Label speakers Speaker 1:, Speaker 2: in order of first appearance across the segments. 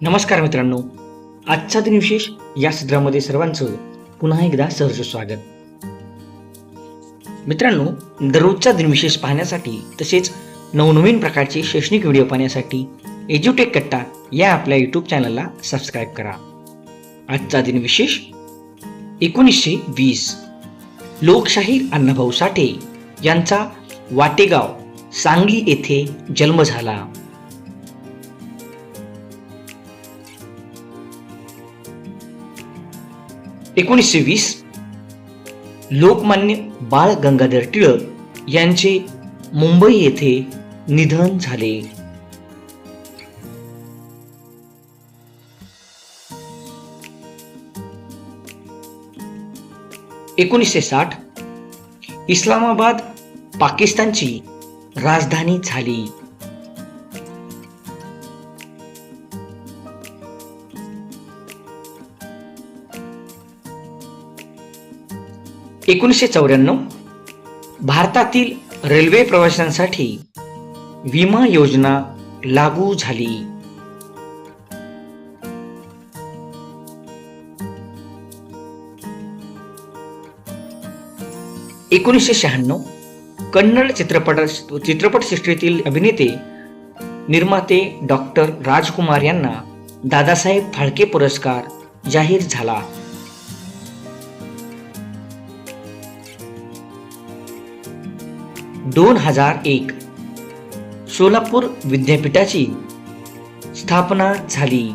Speaker 1: नमस्कार मित्रांनो. आजचा दिनविशेष या सत्रामध्ये सर्वांचं पुन्हा एकदा सहर्ष स्वागत. मित्रांनो दररोजचा दिनविशेष पाहण्यासाठी तसेच नवनवीन प्रकारचे शैक्षणिक व्हिडिओ पाहण्यासाठी एज्युटेक कट्टा या आपल्या यूट्यूब चॅनलला सबस्क्राईब करा. आजचा दिनविशेष एकोणीसशे वीस. लोकशाहीर अण्णाभाऊ साठे यांचा वाटेगाव सांगली येथे जन्म झाला. एकोणीसशे वीस लोकमान्य बाळ गंगाधर टिळक यांचे मुंबई येथे निधन झाले. एकोणीसशे साठ इस्लामाबाद पाकिस्तानची राजधानी झाली. एकोणीसशे चौऱ्याण्णव भारतातील रेल्वे प्रवाशांसाठी विमा योजना लागू झाली. एकोणीसशे शहाण्णव कन्नड चित्रपट चित्रपटसृष्टीतील अभिनेते निर्माते डॉक्टर राजकुमार यांना दादासाहेब फाळके पुरस्कार जाहीर झाला. दोन हजार एक. सोलापूर विद्यापीठाची स्थापना झाली.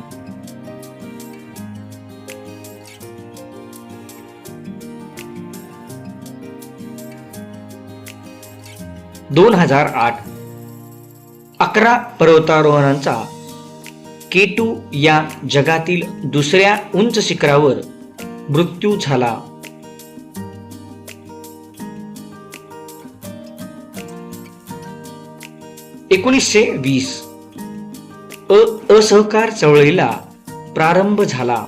Speaker 1: दोन हजार आठ. अकरा पर्वतारोहणांचा केटू या जगातील दुसऱ्या उंच शिखरावर मृत्यू झाला. एकोणीसशे वीस. अ असहकार चळवळीला प्रारंभ झाला.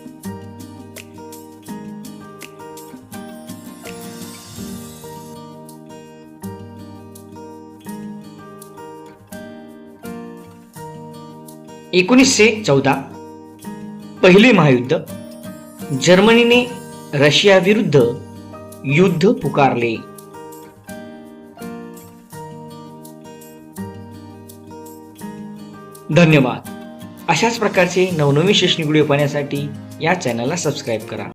Speaker 1: एकोणीसशे चौदा. पहिले महायुद्ध. जर्मनीने रशिया विरुद्ध युद्ध पुकारले. धन्यवाद. अशाच प्रकारचे नवनवीन शैक्षणिक व्हिडिओ पाहण्यासाठी या चॅनलला सबस्क्राईब करा.